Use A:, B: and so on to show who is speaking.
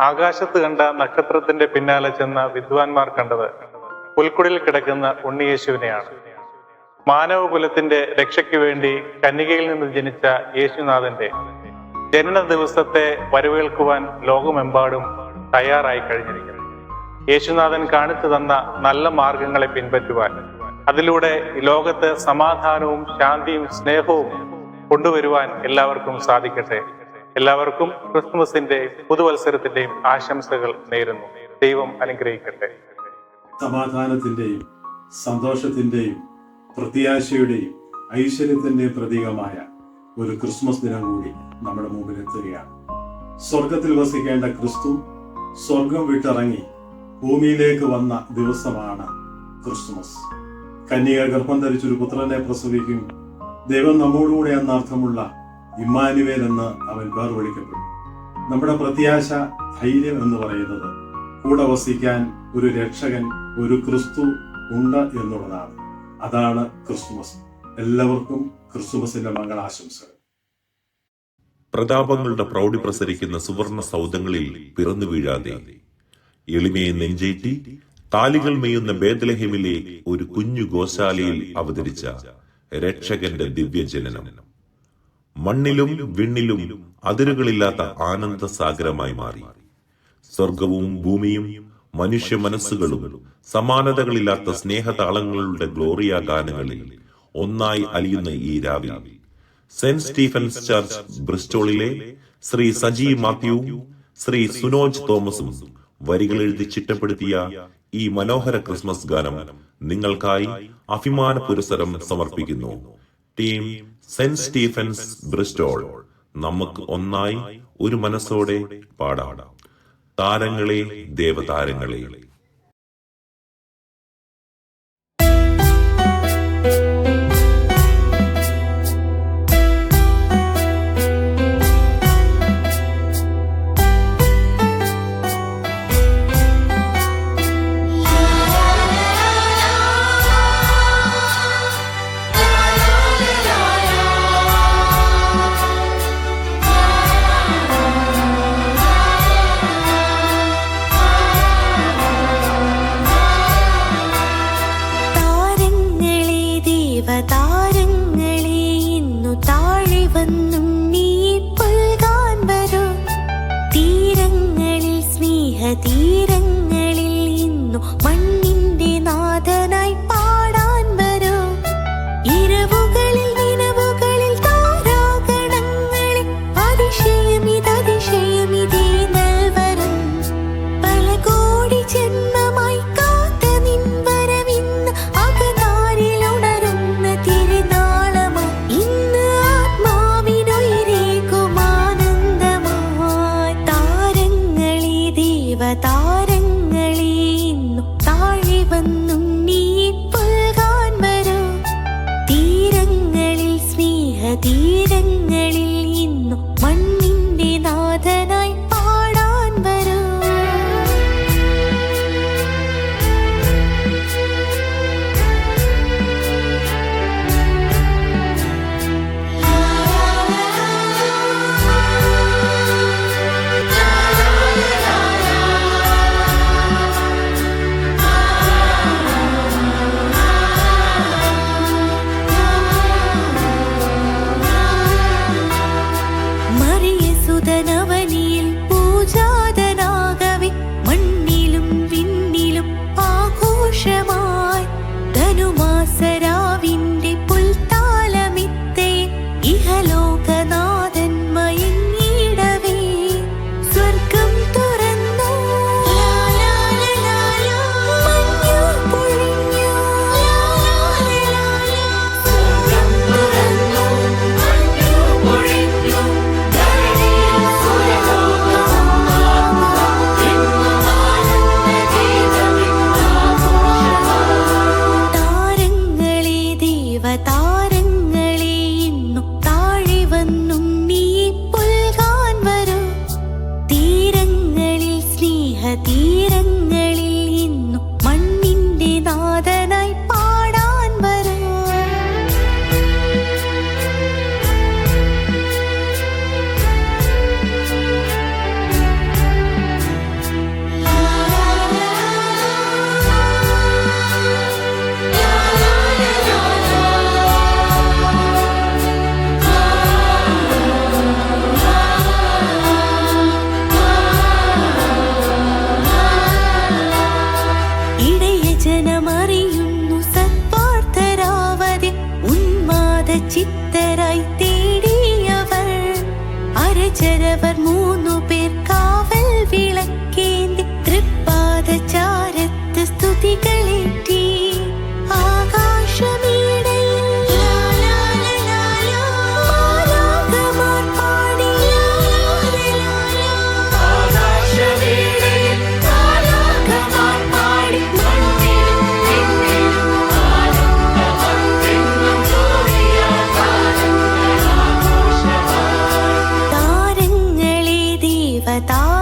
A: ആകാശത്ത് കണ്ട നക്ഷത്രത്തിന്റെ പിന്നാലെ ചെന്ന വിദ്വാൻമാർ കണ്ടത് പുൽക്കുടിൽ കിടക്കുന്ന ഉണ്ണിയേശുവിനെയാണ്. മാനവകുലത്തിന്റെ രക്ഷയ്ക്ക് വേണ്ടി കന്യകയിൽ നിന്ന് ജനിച്ച യേശുനാഥന്റെ ജനന ദിവസത്തെ വരവേൽക്കുവാൻ ലോകമെമ്പാടും തയ്യാറായി കഴിഞ്ഞിരിക്കുന്നു. യേശുനാഥൻ കാണിച്ചു തന്ന നല്ല മാർഗങ്ങളെ പിൻപറ്റുവാൻ അതിലൂടെ ലോകത്ത് സമാധാനവും ശാന്തിയും സ്നേഹവും കൊണ്ടുവരുവാൻ എല്ലാവർക്കും സാധിക്കട്ടെ. എല്ലാവർക്കും ക്രിസ്മസിന്റെയും പുതുവത്സരത്തിന്റെയും ആശംസകൾ നേരുന്നു. ദൈവം അനുഗ്രഹിക്കട്ടെ.
B: സമാധാനത്തിന്റെയും സന്തോഷത്തിന്റെയും പ്രത്യാശയുടെയും ഐശ്വര്യത്തിന്റെയും പ്രതീകമായ ഒരു ക്രിസ്മസ് ദിനം കൂടി നമ്മുടെ മുമ്പിൽ എത്തുകയാണ്. സ്വർഗത്തിൽ വസിക്കേണ്ട ക്രിസ്തു സ്വർഗം വിട്ടിറങ്ങി ഭൂമിയിലേക്ക് വന്ന ദിവസമാണ് ക്രിസ്മസ്. കന്യക ഗർഭം ധരിച്ചൊരു പുത്രനെ പ്രസവിക്കും ദൈവം നമ്മോടുകൂടെ എന്ന അർത്ഥമുള്ള ഇമ്മാനുവേൽ എന്ന് അവൻ പേർ വിളിക്കപ്പെട്ടു നമ്മുടെ പ്രത്യാശ ധൈര്യം എന്ന് പറയുന്നത് കൂടെ വസിക്കാൻ ഒരു രക്ഷകൻ ഒരു ക്രിസ്തു ഉണ്ട് എന്നുള്ളതാണ്. അതാണ് ക്രിസ്തുമസ്. എല്ലാവർക്കും ക്രിസ്തുമസിന്റെ മംഗളാശംസകൾ.
C: പ്രതാപങ്ങളുടെ പ്രൗഢി പ്രസരിക്കുന്ന സുവർണ സൗധങ്ങളിൽ പിറന്നു വീഴാതെ. എളിമയെ നെഞ്ചേറ്റി താലികൾ മെയ്യുന്ന ബേദലഹിമിലെ ഒരു കുഞ്ഞു ഗോശാലയിൽ അവതരിച്ച രക്ഷകന്റെ ദിവ്യജനനം. മണ്ണിലും വിണ്ണിലും അതിരുകളില്ലാത്ത ആനന്ദ സാഗരമായി മാറി. സ്വർഗവും ഭൂമിയും മനുഷ്യ മനസ്സുകളും സമാനതകളില്ലാത്ത സ്നേഹതാളങ്ങളുടെ ഗ്ലോറിയ ഗാനങ്ങളിൽ ഒന്നായി അലിയുന്ന ഈ രാവിൽ. സെന്റ് സ്റ്റീഫൻസ് ചർച്ച് ബ്രിസ്റ്റോളിലെ ശ്രീ സജി മാത്യു ശ്രീ സുനോജ് തോമസും വരികൾ എഴുതി ചിട്ടപ്പെടുത്തിയ ഈ മനോഹര ക്രിസ്മസ് ഗാനം നിങ്ങൾക്കായി അഭിമാന പുരസരം സമർപ്പിക്കുന്നു. ടീം സെന്റ് സ്റ്റീഫൻസ് ബ്രിസ്റ്റോൾ നമുക്ക് ഒന്നായി ഒരു മനസ്സോടെ പാടാടാം താരങ്ങളെ ദേവതാരങ്ങളെ
D: സ്നേഹതീരങ്ങളിൽ ഇന്നും മണ്ണിന്റെ നാഥനായി 到